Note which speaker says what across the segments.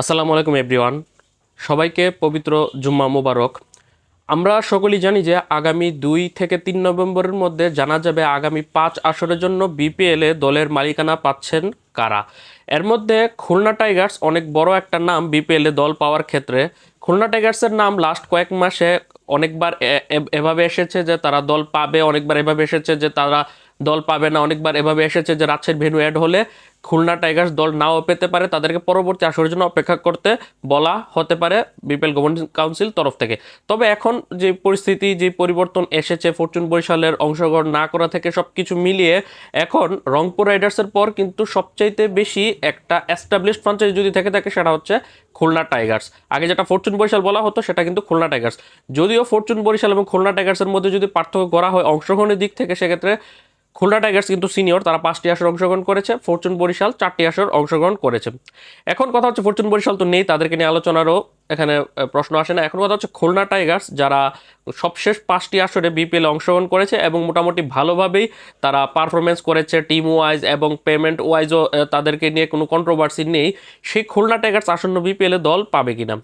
Speaker 1: আসসালামু আলাইকুম, এভরিওয়ান। সবাইকে পবিত্র জুম্মা মোবারক। আমরা সকলেই জানি যে আগামী দুই থেকে তিন নভেম্বরের মধ্যে জানা যাবে আগামী পাঁচ আসরের জন্য বিপিএলে দলের মালিকানা পাচ্ছেন কারা। এর মধ্যে খুলনা টাইগার্স অনেক বড় একটা নাম বিপিএলে দল পাওয়ার ক্ষেত্রে। খুলনা টাইগার্সের নাম লাস্ট কয়েক মাসে অনেকবার এভাবে এসেছে যে তারা দল পাবে, অনেকবার এভাবে এসেছে যে তারা দল পাবে না। অনেকবার এভাবে এসেছে যে রাজশাহীর ভেনু অ্যাড হলে খুলনা টাইগার্স দল নাও পেতে পারে। তাদেরকে পরবর্তী আসরের জন্য অপেক্ষা করতে বলা হতে পারে বিপিএল গভর্নিং কাউন্সিল তরফ থেকে। তবে এখন যে পরিস্থিতি, যে পরিবর্তন এসেছে, ফরচুন বরিশালের অংশগ্রহণ না করা থেকে সব কিছু মিলিয়ে এখন রংপুর রাইডার্সের পর কিন্তু সবচাইতে বেশি একটা এস্টাবলিশড ফ্রাঞ্চাইজি যদি থেকে থাকে সেটা হচ্ছে খুলনা টাইগার্স। আগে যেটা ফরচুন বরিশাল বলা হতো সেটা কিন্তু খুলনা টাইগার্স। যদিও ফরচুন বরিশাল এবং খুলনা টাইগার্সের মধ্যে যদি পার্থক্য করা হয় অংশগ্রহণের দিক থেকে, সেক্ষেত্রে খুলনা টাইগার্স কিন্তু সিনিয়র, তারা পাঁচটি আসর অংশগ্রহণ করেছে, ফরচুন বরিশাল চারটি আসর অংশগ্রহণ করেছে। এখন কথা হচ্ছে, ফরচুন বরিশাল তো নেই, তাদেরকে নিয়ে আলোচনারও এখানে প্রশ্ন আসে না। এখন কথা হচ্ছে খুলনা টাইগার্স, যারা সবশেষ পাঁচটি আসরে বিপিএল অংশগ্রহণ করেছে এবং মোটামুটি ভালোভাবেই তারা পারফরমেন্স করেছে টিম ওয়াইজ এবং পেমেন্ট ওয়াইজও তাদেরকে নিয়ে কোনো কন্ট্রোভার্সি নেই। সেই খুলনা টাইগার্স আসন্ন বিপিএলে দল পাবে কিনা?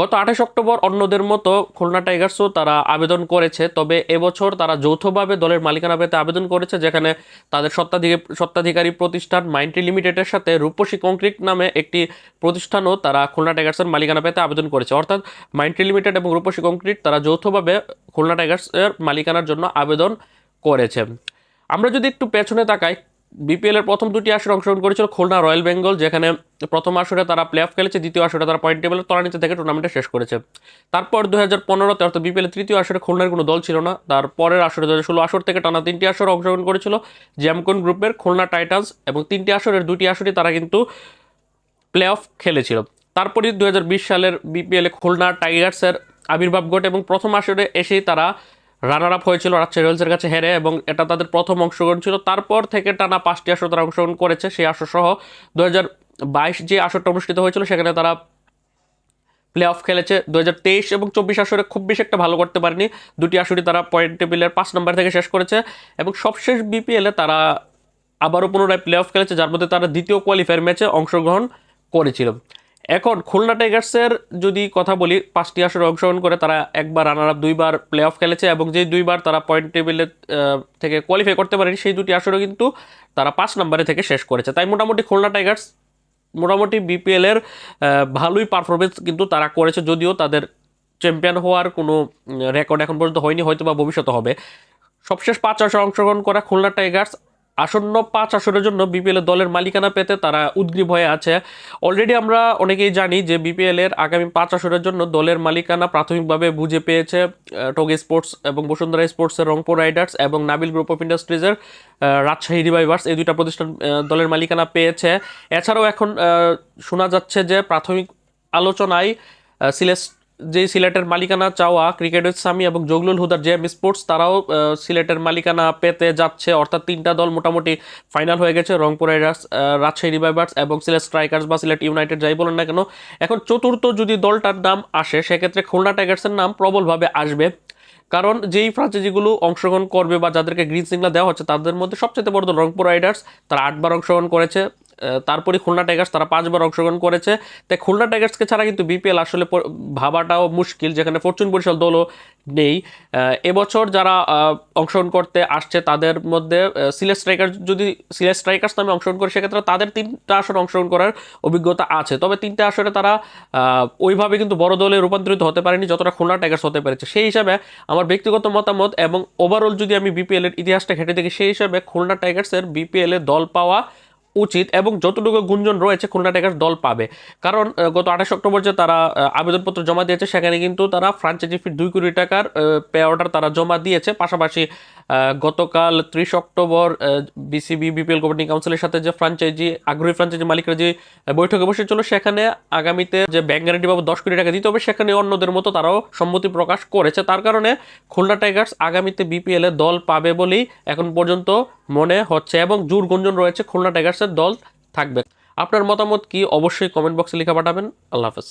Speaker 1: গত আঠাশ অক্টোবর অন্যদের মতো খুলনা টাইগার্সও তারা আবেদন করেছে, তবে এবছর তারা যৌথভাবে দলের মালিকানা পেতে আবেদন করেছে, যেখানে তাদের সত্ত্বাধিক সত্ত্বাধিকারী প্রতিষ্ঠান মাইন্ট্রি লিমিটেডের সাথে রূপসী কংক্রিট নামে একটি প্রতিষ্ঠানও তারা খুলনা টাইগার্সের মালিকানা পেতে আবেদন করেছে। অর্থাৎ মাইন্ট্রি লিমিটেড এবং রূপসী কংক্রিট তারা যৌথভাবে খুলনা টাইগার্সের মালিকানার জন্য আবেদন করেছে। আমরা যদি একটু পেছনে তাকাই, বিপিএল এর প্রথম দুটি আসরে অংশগ্রহণ করেছিল খুলনা রয়্যাল বেঙ্গল, যেখানে প্রথম আসরে তারা প্লে অফ খেলেছে, দ্বিতীয় আসরে তারা পয়েন্ট টেবিলের তলানিতে থেকে টুর্নামেন্টে শেষ করেছে। তারপর দু হাজার পনেরোতে, অর্থাৎ বিপিএল এর তৃতীয় আসরে খুলনার কোনো দল ছিল না। তার পরের আসরে দু ষোলো আসর থেকে টানা তিনটি আসরে অংশগ্রহণ করেছিল জ্যামকন গ্রুপের খুলনা টাইটান্স এবং তিনটি আসরের দুটি আসরে তারা কিন্তু প্লে অফ খেলেছিল। তারপরে দু হাজার বিশ সালের বিপিএলে খুলনা টাইগার্সের আবির্ভাব ঘটে এবং প্রথম আসরে এসেই তারা রানার আপ হয়েছিল রাজশাহী রয়্যালসের কাছে হেরে এবং এটা তাদের প্রথম অংশগ্রহণ ছিল। তারপর থেকে টানা পাঁচটি আসর তারা অংশগ্রহণ করেছে। সেই আসর সহ দু হাজার বাইশ যে আসরটা অনুষ্ঠিত হয়েছিল, সেখানে তারা প্লে অফ খেলেছে দুহাজার তেইশ এবং চব্বিশ আসরে খুব বেশি একটা ভালো করতে পারেনি। দুটি আসরই তারা পয়েন্ট টেবিলের পাঁচ নম্বর থেকে শেষ করেছে এবং সবশেষ বিপিএলে তারা আবারও পুনরায় প্লে অফ খেলেছে, যার মধ্যে তারা দ্বিতীয় কোয়ালিফায়ার ম্যাচে অংশগ্রহণ করেছিল। এখন খুলনা টাইগার্সের যদি কথা বলি, পাঁচটি আসরে অংশগ্রহণ করে তারা একবার রানার আপ দুইবার প্লে অফ খেলেছে এবং যে দুইবার তারা পয়েন্ট টেবিলে থেকে কোয়ালিফাই করতে পারেনি, সেই দুটি আসরে কিন্তু তারা পাঁচ নম্বরে থেকে শেষ করেছে। তাই মোটামুটি খুলনা টাইগার্স মোটামুটি বিপিএল এর ভালোই পারফরমেন্স কিন্তু তারা করেছে, যদিও তাদের চ্যাম্পিয়ন হওয়ার কোনো রেকর্ড এখন পর্যন্ত হয়নি হয়তো বা ভবিষ্যতে হবে। সবশেষ পাঁচ আসরে অংশগ্রহণ করা খুলনা টাইগার্স আসন্ন পাঁচ আসরের জন্য বিপিএল দলের মালিকানা পেতে তারা উদ্গ্রীব হয়ে আছে। অলরেডি আমরা অনেকেই জানি যে বিপিএল এর আগামী পাঁচ আসরের জন্য দলের মালিকানা প্রাথমিকভাবে বুঝে পেয়েছে টগে স্পোর্টস এবং বসুন্ধরা স্পোর্টসের রংপুর রাইডার্স এবং নাবিল গ্রুপ অফ ইন্ডাস্ট্রিজের রাজশাহী রিভাইভার্স এই দুইটা প্রতিষ্ঠান দলের মালিকানা পেয়েছে। এছাড়াও এখন শোনা যাচ্ছে যে প্রাথমিক আলোচনায় সিলেট যে সিলেটের মালিকানা চাওয়া ক্রিকেটের সামি এবং জগলুল হুদার জেএম স্পোর্টস, তারাও সিলেটের মালিকানা পেতে যাচ্ছে। অর্থাৎ তিনটা দল মোটামুটি ফাইনাল হয়ে গেছে। রংপুর রাইডার্স রাজশাহী রিভাইভার্স এবং সিলেট স্ট্রাইকার্স বা সিলেট ইউনাইটেড, যাই বলেন না কেন। এখন চতুর্থ যদি দলটার নাম আসে, সেক্ষেত্রে খুলনা টাইগার্সের নাম প্রবলভাবে আসবে। কারণ যেই ফ্রাঞ্চাইজিগুলো অংশগ্রহণ করবে বা যাদেরকে গ্রিন সিগনাল দেওয়া হচ্ছে, তাদের মধ্যে সবচেয়ে বড় রংপুর রাইডার্স। তারা আটবার অংশগ্রহণ করেছে। তারপরে খুলনা টাইগার্স তারা পাঁচবার অংশগ্রহণ করেছে। তাই খুলনা টাইগার্সকে ছাড়া কিন্তু বিপিএল আসলে ভাবাটাও মুশকিল, যেখানে ফরচুন বরিশাল দলও নেই। এবছর যারা অংশগ্রহণ করতে আসছে তাদের মধ্যে সিলেট স্ট্রাইকার যদি সিলেট স্ট্রাইকার্স নামে অংশগ্রহণ করে, সেক্ষেত্রে তাদের তিনটা আসর অংশগ্রহণ করার অভিজ্ঞতা আছে। তবে তিনটা আসরে তারা ওইভাবে কিন্তু বড় দলে রূপান্তরিত হতে পারেনি, যতটা খুলনা টাইগার্স হতে পেরেছে। সেই হিসাবে আমার ব্যক্তিগত মতামত এবং ওভারঅল যদি আমি বিপিএলের ইতিহাসটা ঘেটে দেখি, সেই হিসাবে খুলনা টাইগার্সের বিপিএল দল পাওয়া উচিত এবং যতটুকু গুঞ্জন রয়েছে খুলনা টাইগার্স দল পাবে। কারণ গত আঠাশ অক্টোবর যে তারা আবেদনপত্র জমা দিয়েছে, সেখানে কিন্তু তারা ফ্রাঞ্চাইজি ফি দুই কোটি টাকার পে অর্ডার তারা জমা দিয়েছে। পাশাপাশি গতকাল ত্রিশ অক্টোবর বিসিবি, বিপিএল গভর্নিং কাউন্সিলের সাথে যে ফ্রাঞ্চাইজি আগ্রহী ফ্রাঞ্চাইজি মালিকরা যে বৈঠকে বসেছিল, সেখানে আগামীতে যে ব্যাংক গ্যারান্টি বাবদ দশ কোটি টাকা দিতে হবে, সেখানে অন্যদের মতো তারাও সম্মতি প্রকাশ করেছে। তার কারণে খুলনা টাইগার্স আগামীতে বিপিএল দল পাবে বলেই এখন পর্যন্ত মনে হচ্ছে এবং জোর গুঞ্জন রয়েছে খুলনা টাইগার্সের দল থাকবে। আপনার মতামত কি? অবশ্যই কমেন্ট বক্সে লিখে পাঠাবেন। আল্লাহ হাফেজ।